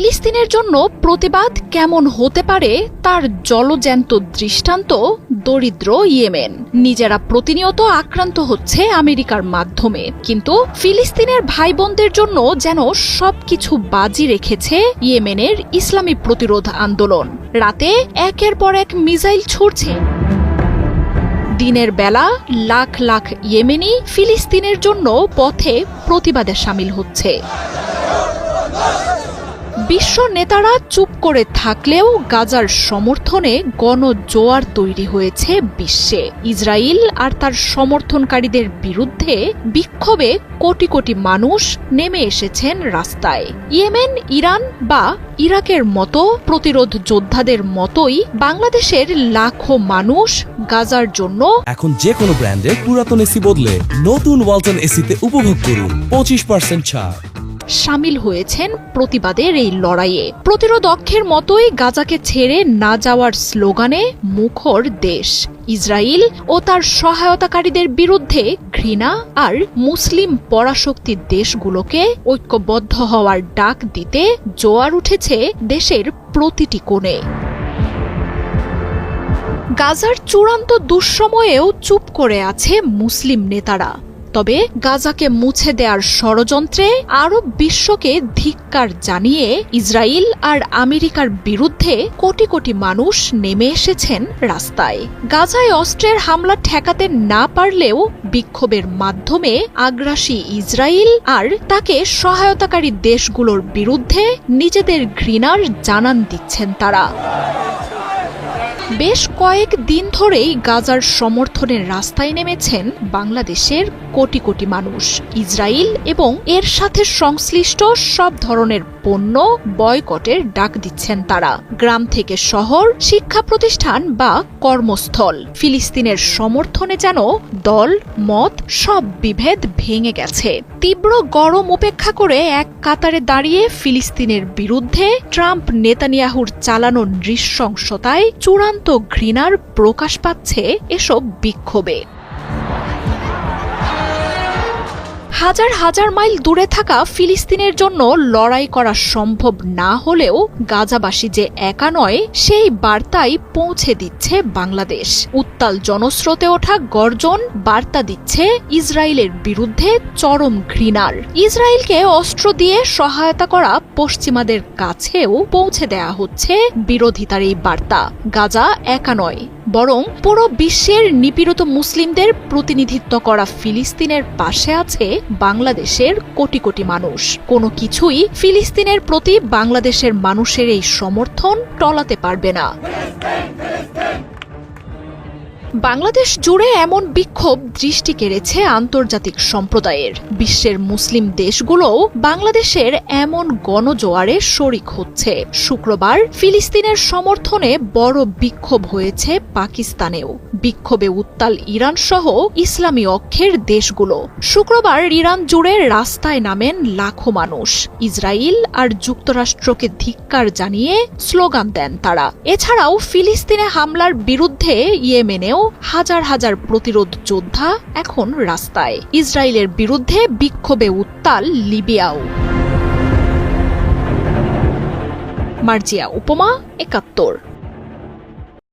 ফিলিস্তিনের জন্য প্রতিবাদ কেমন হতে পারে তার জলজ্যান্ত দৃষ্টান্ত দরিদ্র ইয়েমেন। নিজেরা প্রতিনিয়ত আক্রান্ত হচ্ছে আমেরিকার মাধ্যমে, কিন্তু ফিলিস্তিনের ভাই বোনদের জন্য যেন সবকিছু বাজি রেখেছে ইয়েমেনের ইসলামী প্রতিরোধ আন্দোলন। রাতে একের পর এক মিসাইল ছুড়ছে। দিনের বেলা লাখ লাখ ইয়েমেনি ফিলিস্তিনের জন্য পথে প্রতিবাদে সামিল হচ্ছে। বিশ্ব নেতারা চুপ করে থাকলেও গাজার সমর্থনে গণজোয়ার তৈরি হয়েছে বিশ্বে। ইসরায়েল আর তার সমর্থনকারীদের বিরুদ্ধে বিক্ষোভে কোটি কোটি মানুষ নেমে এসেছেন রাস্তায়। ইয়েমেন, ইরান বা ইরাকের মতো প্রতিরোধ যোদ্ধাদের মতোই বাংলাদেশের লাখো মানুষ গাজার জন্য এখন যে কোনো ব্র্যান্ডের পুরাতন এসি বদলে নতুন ওয়ালটন এসিতে উপভোগ করুন। পঁচিশ পার্সেন্ট ছাড়। সামিল হয়েছেন প্রতিবাদের এই লড়াইয়ে। প্রতিরোধ অক্ষের মতোই গাজাকে ছেড়ে না যাওয়ার স্লোগানে মুখর দেশ। ইসরায়েল ও তার সহায়তাকারীদের বিরুদ্ধে ঘৃণা আর মুসলিম পরাশক্তি দেশগুলোকে ঐক্যবদ্ধ হওয়ার ডাক দিতে জোয়ার উঠেছে দেশের প্রতিটি কোণে। গাজার চূড়ান্ত দুঃসময়েও চুপ করে আছে মুসলিম নেতারা। তবে গাজাকে মুছে দেওয়ার ষড়যন্ত্রে আরব বিশ্বকে ধিক্কার জানিয়ে ইসরায়েল আর আমেরিকার বিরুদ্ধে কোটি কোটি মানুষ নেমে এসেছেন রাস্তায়। গাজায় অস্ত্রের হামলা ঠেকাতে না পারলেও বিক্ষোভের মাধ্যমে আগ্রাসী ইসরায়েল আর তাকে সহায়তাকারী দেশগুলোর বিরুদ্ধে নিজেদের ঘৃণার জানান দিচ্ছেন তারা। বেশ কয়েক দিন ধরেই গাজার সমর্থনের রাস্তায় নেমেছেন বাংলাদেশের কোটি কোটি মানুষ। ইসরায়েল এবং এর সাথে সংশ্লিষ্ট সব ধরনের পণ্য বয়কটের ডাক দিচ্ছেন তারা। গ্রাম থেকে শহর, শিক্ষা প্রতিষ্ঠান বা কর্মস্থল। ফিলিস্তিনের সমর্থনে যেন দল, মত সব বিভেদ ভেঙে গেছে। তীব্র গরম উপেক্ষা করে এক কাতারে দাঁড়িয়ে ফিলিস্তিনের বিরুদ্ধে ট্রাম্প নেতানিয়াহুর চালানো নৃশংসতায় চূড়ান্ত ঘৃণার প্রকাশ পাচ্ছে এসব বিক্ষোভে। হাজার হাজার মাইল দূরে থাকা ফিলিস্তিনের জন্য লড়াই করা সম্ভব না হলেও গাজাবাসী যে একা নয়, সেই বার্তাই পৌঁছে দিচ্ছে বাংলাদেশ। উত্তাল জনস্রোতে ওঠা গর্জন বার্তা দিচ্ছে ইসরায়েলের বিরুদ্ধে চরম ঘৃণার। ইসরায়েলকে অস্ত্র দিয়ে সহায়তা করা পশ্চিমাদের কাছেও পৌঁছে দেয়া হচ্ছে বিরোধিতার এই বার্তা। গাজা একা নয় বরং পুরো বিশ্বের নিপীড়িত মুসলিমদের প্রতিনিধিত্ব করা ফিলিস্তিনের পাশে আছে বাংলাদেশের কোটি কোটি মানুষ। কোনো কিছুই ফিলিস্তিনের প্রতি বাংলাদেশের মানুষের এই সমর্থন টলাতে পারবে না। বাংলাদেশ জুড়ে এমন বিক্ষোভ দৃষ্টি কেড়েছে আন্তর্জাতিক সম্প্রদায়ের। বিশ্বের মুসলিম দেশগুলোও বাংলাদেশের এমন গণজোয়ারে শরিক হচ্ছে। শুক্রবার ফিলিস্তিনের সমর্থনে বড় বিক্ষোভ হয়েছে পাকিস্তানেও। বিক্ষোভে উত্তাল ইরান সহ ইসলামী অক্ষের দেশগুলো। শুক্রবার ইরান জুড়ে রাস্তায় নামেন লাখো মানুষ। ইসরায়েল আর যুক্তরাষ্ট্রকে ধিক্কার জানিয়ে স্লোগান দেন তারা। এছাড়াও ফিলিস্তিনে হামলার বিরুদ্ধে ইয়েমেনেও হাজার হাজার প্রতিরোধ যোদ্ধা এখন রাস্তায়। ইসরায়েলের বিরুদ্ধে বিক্ষোভে উত্তাল লিবিয়াও। মার্জিয়া উপমা একাত্তর।